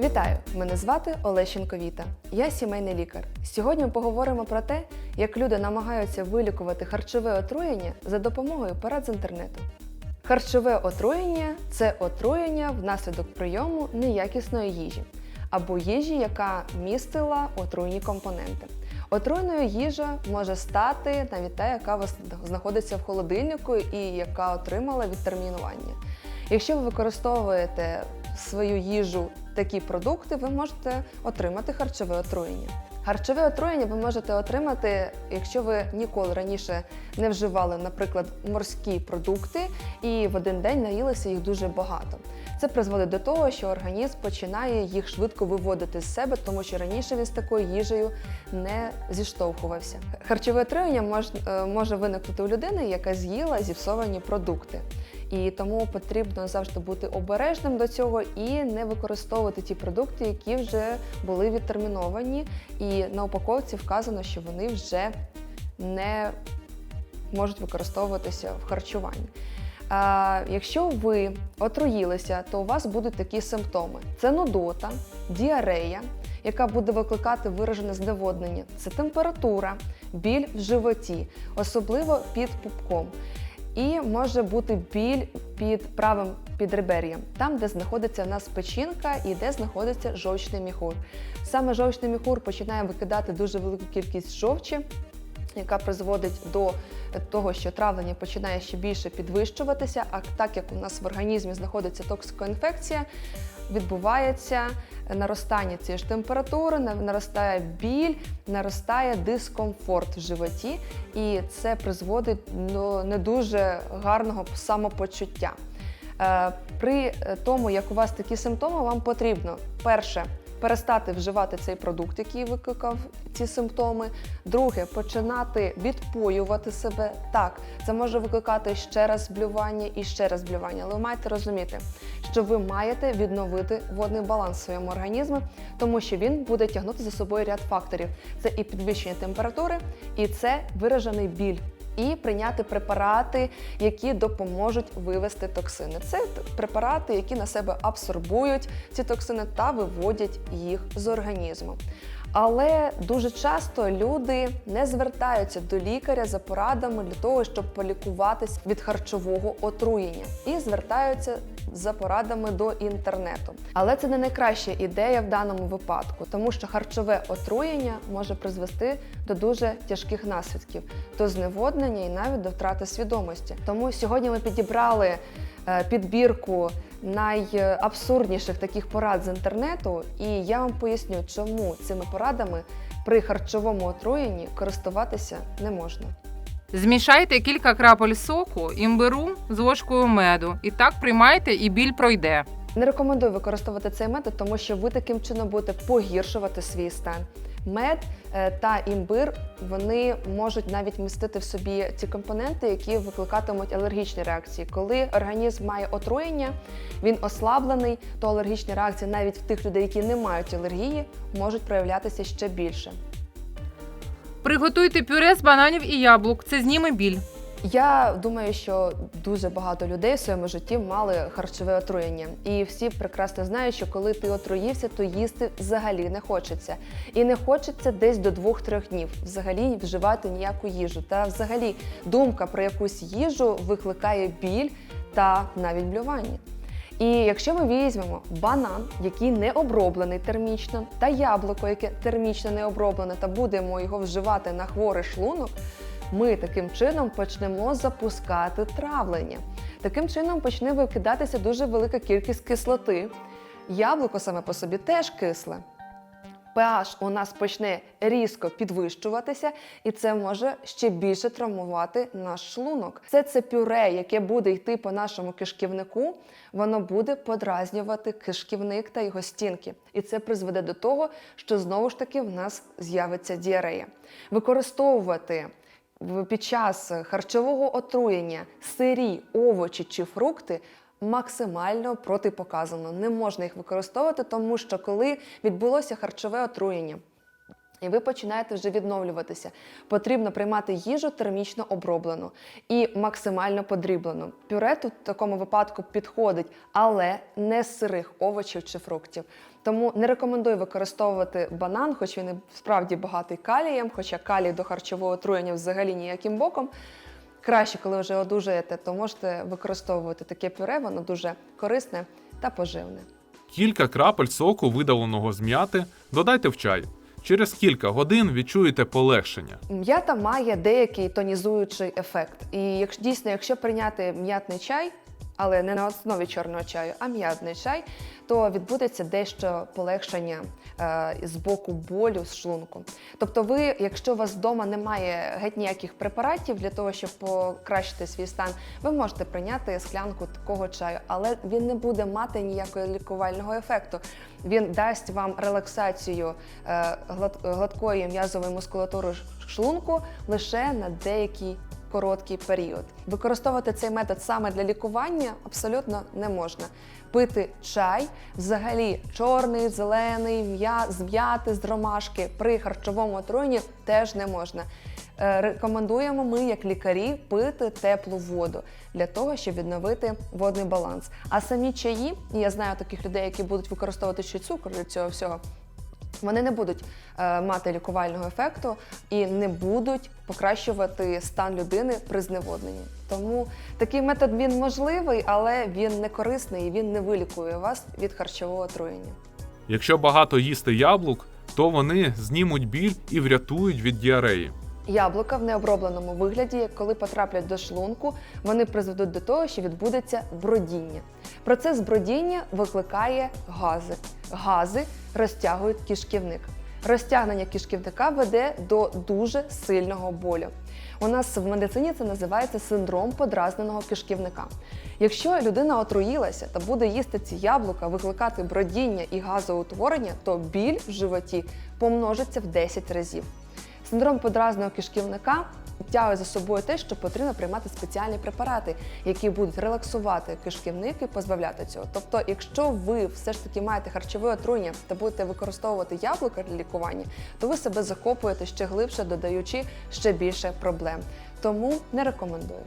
Вітаю! Мене звати Олещенко Віта. Я сімейний лікар. Сьогодні ми поговоримо про те, як люди намагаються вилікувати харчове отруєння за допомогою порад з інтернету. Харчове отруєння це отруєння внаслідок прийому неякісної їжі або їжі, яка містила отруйні компоненти. Отруйною їжа може стати навіть та, яка знаходиться в холодильнику і яка отримала відтермінування. Якщо ви використовуєте в свою їжу такі продукти, ви можете отримати харчове отруєння. Харчове отруєння ви можете отримати, якщо ви ніколи раніше не вживали, наприклад, морські продукти і в один день наїлися їх дуже багато. Це призводить до того, що організм починає їх швидко виводити з себе, тому що раніше він з такою їжею не зіштовхувався. Харчове отруєння е, може виникнути у людини, яка з'їла зіпсовані продукти. І тому потрібно завжди бути обережним до цього і не використовувати ті продукти, які вже були відтерміновані. І на упаковці вказано, що вони вже не можуть використовуватися в харчуванні. А, якщо ви отруїлися, то у вас будуть такі симптоми: це нудота, діарея, яка буде викликати виражене зневоднення, це температура, біль в животі, особливо під пупком. І може бути біль під правим підребер'ям, там, де знаходиться в нас печінка і де знаходиться жовчний міхур. Саме жовчний міхур починає викидати дуже велику кількість жовчі, яка призводить до того, що травлення починає ще більше підвищуватися. А так як у нас в організмі знаходиться токсикоінфекція, відбувається наростання цієї ж температури, наростає біль, наростає дискомфорт в животі, і це призводить до не дуже гарного самопочуття. Е, При тому, як у вас такі симптоми, вам потрібно перше перестати вживати цей продукт, який викликав ці симптоми. Друге, починати відпоювати себе. Так, це може викликати ще раз блювання і ще раз блювання, але ви маєте розуміти, що ви маєте відновити водний баланс в своєму організмі, тому що він буде тягнути за собою ряд факторів: це і підвищення температури, і це виражений біль. І прийняти препарати, які допоможуть вивести токсини. Це препарати, які на себе абсорбують ці токсини та виводять їх з організму. Але дуже часто люди не звертаються до лікаря за порадами для того, щоб полікуватись від харчового отруєння, і звертаються за порадами до інтернету. Але це не найкраща ідея в даному випадку, тому що харчове отруєння може призвести до дуже тяжких наслідків, до зневоднення і навіть до втрати свідомості. Тому сьогодні ми підібрали е, підбірку найабсурдніших таких порад з інтернету, і я вам поясню, чому цими порадами при харчовому отруєнні користуватися не можна. Змішайте кілька крапель соку, імбиру з ложкою меду. І так приймайте, і біль пройде. Не рекомендую використовувати цей метод, тому що ви таким чином будете погіршувати свій стан. Мед е, та імбир вони можуть навіть містити в собі ці компоненти, які викликатимуть алергічні реакції. Коли організм має отруєння, він ослаблений, то алергічні реакції навіть в тих людей, які не мають алергії, можуть проявлятися ще більше. Приготуйте пюре з бананів і яблук. Це зніме біль. Я думаю, що дуже багато людей в своєму житті мали харчове отруєння, і всі прекрасно знають, що коли ти отруївся, то їсти взагалі не хочеться. І не хочеться десь до 2-3 днів взагалі вживати ніяку їжу. Та взагалі думка про якусь їжу викликає біль та навіть блювання. І якщо ми візьмемо банан, який не оброблений термічно, та яблуко, яке термічно не оброблене, та будемо його вживати на хворий шлунок, ми таким чином почнемо запускати травлення. Таким чином почне викидатися дуже велика кількість кислоти. Яблуко саме по собі теж кисле. pH у нас почне різко підвищуватися, і це може ще більше травмувати наш шлунок. Це це пюре, яке буде йти по нашому кишківнику, воно буде подразнювати кишківник та його стінки. І це призведе до того, що знову ж таки в нас з'явиться діарея. Використовувати під час харчового отруєння сирі, овочі чи фрукти максимально протипоказано. Не можна їх використовувати, тому що коли відбулося харчове отруєння, І ви починаєте вже відновлюватися. Потрібно приймати їжу термічно оброблену і максимально подріблену. Пюре тут в такому випадку підходить, але не з сирих овочів чи фруктів. Тому не рекомендую використовувати банан, хоч він і справді багатий калієм, хоча калій до харчового отруєння взагалі ніяким боком. Краще, коли вже одужаєте, то можете використовувати таке пюре, воно дуже корисне та поживне. Кілька крапель соку, видаленого з м'яти, додайте в чай. Через кілька годин відчуєте полегшення. М'ята має деякий тонізуючий ефект. І якщо дійсно, якщо прийняти м'ятний чай, але не на основі чорного чаю, а м'ятний чай, то відбудеться дещо полегшення е, з боку болю з шлунку. Тобто, ви, якщо у вас вдома немає геть ніяких препаратів для того, щоб покращити свій стан, ви можете прийняти склянку такого чаю, але він не буде мати ніякого лікувального ефекту. Він дасть вам релаксацію е, глад- гладкої м'язової мускулатури шлунку лише на деякий короткий період. Використовувати цей метод саме для лікування абсолютно не можна. Пити чай взагалі чорний, зелений, з м'яти, з ромашки при харчовому отруєнні теж не можна. Е, Рекомендуємо ми, як лікарі, пити теплу воду для того, щоб відновити водний баланс. А самі чаї, я знаю таких людей, які будуть використовувати ще цукор для цього всього. Вони не будуть е, мати лікувального ефекту і не будуть покращувати стан людини при зневодненні. Тому такий метод він можливий, але він не корисний і він не вилікує вас від харчового отруєння. Якщо багато їсти яблук, то вони знімуть біль і врятують від діареї. Яблука в необробленому вигляді, коли потраплять до шлунку, вони призведуть до того, що відбудеться бродіння. Процес бродіння викликає гази. Гази розтягують кишківник. Розтягнення кишківника веде до дуже сильного болю. У нас в медицині це називається синдром подразненого кишківника. Якщо людина отруїлася та буде їсти ці яблука, викликати бродіння і газоутворення, то біль в животі помножиться в 10 разів. Синдром подразного кишківника тягує за собою те, що потрібно приймати спеціальні препарати, які будуть релаксувати кишківник і позбавляти цього. Тобто, якщо ви все ж таки маєте харчове отруєння та будете використовувати яблука для лікування, то ви себе закопуєте ще глибше, додаючи ще більше проблем. Тому не рекомендую.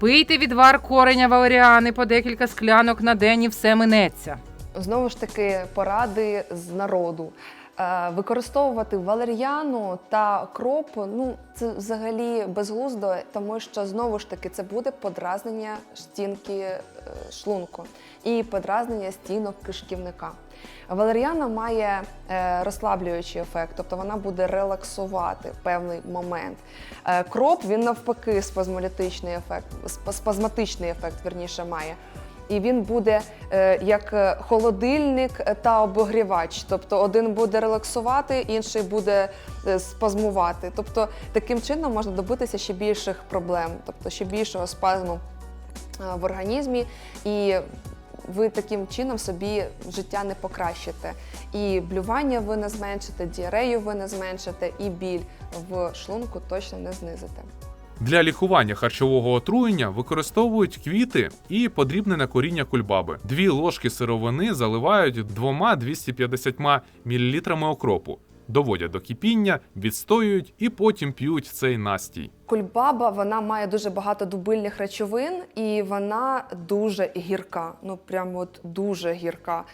Пийте відвар кореня валеріани по декілька склянок на день і все минеться. Знову ж таки, поради з народу. Е, Використовувати валер'яну та кроп, ну це взагалі безглуздо, тому що знову ж таки це буде подразнення стінки е, шлунку і подразнення стінок кишківника. Валер'яна має е, розслаблюючий ефект, тобто вона буде релаксувати певний момент. Кроп він навпаки спазмолітичний ефект, спазматичний ефект, верніше має. І він буде е, як е, холодильник та обогрівач. Тобто один буде релаксувати, інший буде е, спазмувати. Тобто таким чином можна добитися ще більших проблем, тобто ще більшого спазму в організмі. І ви таким чином собі життя не покращите. І блювання ви не зменшите, діарею ви не зменшите, і біль в шлунку точно не знизите. Для лікування харчового отруєння використовують квіти і подрібнене коріння кульбаби. Дві ложки сировини заливають двома 250 мл окропу, доводять до кипіння, відстоюють і потім п'ють цей настій. Кульбаба вона має дуже багато дубильних речовин, і вона дуже гірка. Ну прям от дуже гірка.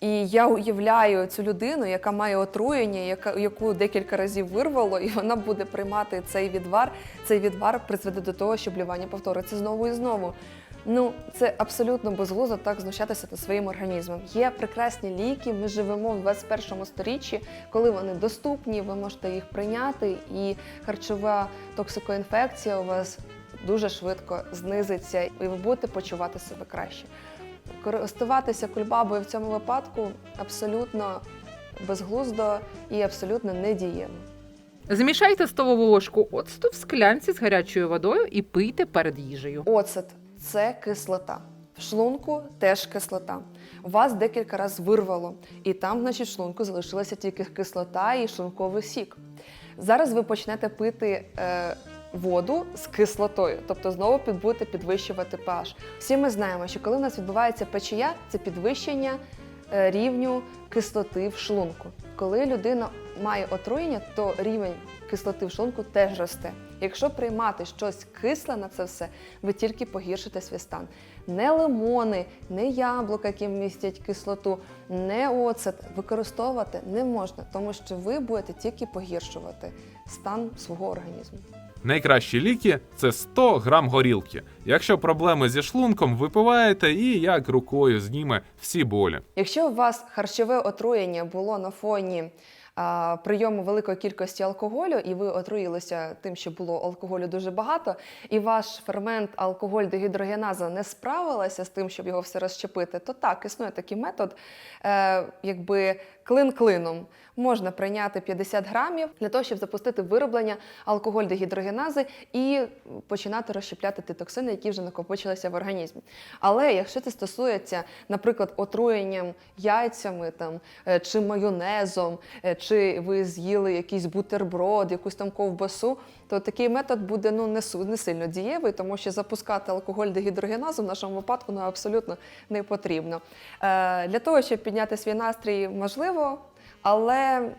І я уявляю цю людину, яка має отруєння, яка яку декілька разів вирвало, і вона буде приймати цей відвар. Цей відвар призведе до того, що блювання повториться знову і знову. Ну, це абсолютно безглуздо так знущатися над своїм організмом. Є прекрасні ліки. Ми живемо в 21 сторіччі, коли вони доступні, ви можете їх прийняти, і харчова токсикоінфекція у вас дуже швидко знизиться, і ви будете почувати себе краще. Користуватися кульбабою в цьому випадку абсолютно безглуздо і абсолютно недієво. Змішайте столову ложку оцту в склянці з гарячою водою і пийте перед їжею. Оцет це кислота. В шлунку теж кислота. Вас декілька разів вирвало, і там, значить, в шлунку залишилася тільки кислота і шлунковий сік. Зараз ви почнете пити е, воду з кислотою, тобто знову будете підвищувати pH. Всі ми знаємо, що коли в нас відбувається печія, це підвищення е, рівню кислоти в шлунку. Коли людина має отруєння, то рівень кислоти в шлунку теж росте. Якщо приймати щось кисле на це все, ви тільки погіршите свій стан. Не лимони, не яблука, які містять кислоту, не оцет використовувати не можна, тому що ви будете тільки погіршувати стан свого організму. Найкращі ліки це 100 грам горілки. Якщо проблеми зі шлунком, випиваєте і як рукою зніме всі болі. Якщо у вас харчове отруєння було на фоні а, прийому великої кількості алкоголю, і ви отруїлися тим, що було алкоголю дуже багато, і ваш фермент алкоголь дегідрогеназа не справилася з тим, щоб його все розщепити, то так, існує такий метод, е, якби клин клином. Можна прийняти 50 грамів для того, щоб запустити вироблення алкоголь дегідрогенази і починати розщепляти ті токсини, які вже накопичилися в організмі. Але якщо це стосується, наприклад, отруєнням яйцями там, е, чи майонезом, е, чи ви з'їли якийсь бутерброд, якусь там ковбасу, то такий метод буде ну, не, не сильно дієвий, тому що запускати алкоголь дегідрогеназу в нашому випадку ну, абсолютно не потрібно. Е, для того, щоб підняти свій настрій, можливо, але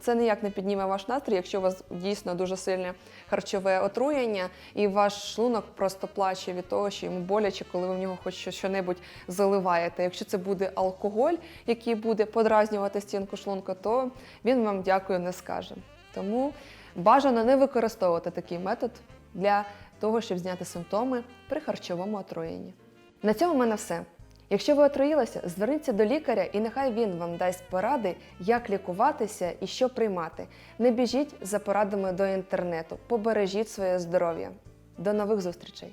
це ніяк не підніме ваш настрій, якщо у вас дійсно дуже сильне харчове отруєння, і ваш шлунок просто плаче від того, що йому боляче, коли ви в нього хоч що- що-небудь заливаєте. Якщо це буде алкоголь, який буде подразнювати стінку шлунка, то він вам дякую не скаже. Тому бажано не використовувати такий метод для того, щоб зняти симптоми при харчовому отруєнні. На цьому в мене все. Якщо ви отруїлися, зверніться до лікаря і нехай він вам дасть поради, як лікуватися і що приймати. Не біжіть за порадами до інтернету, побережіть своє здоров'я. До нових зустрічей!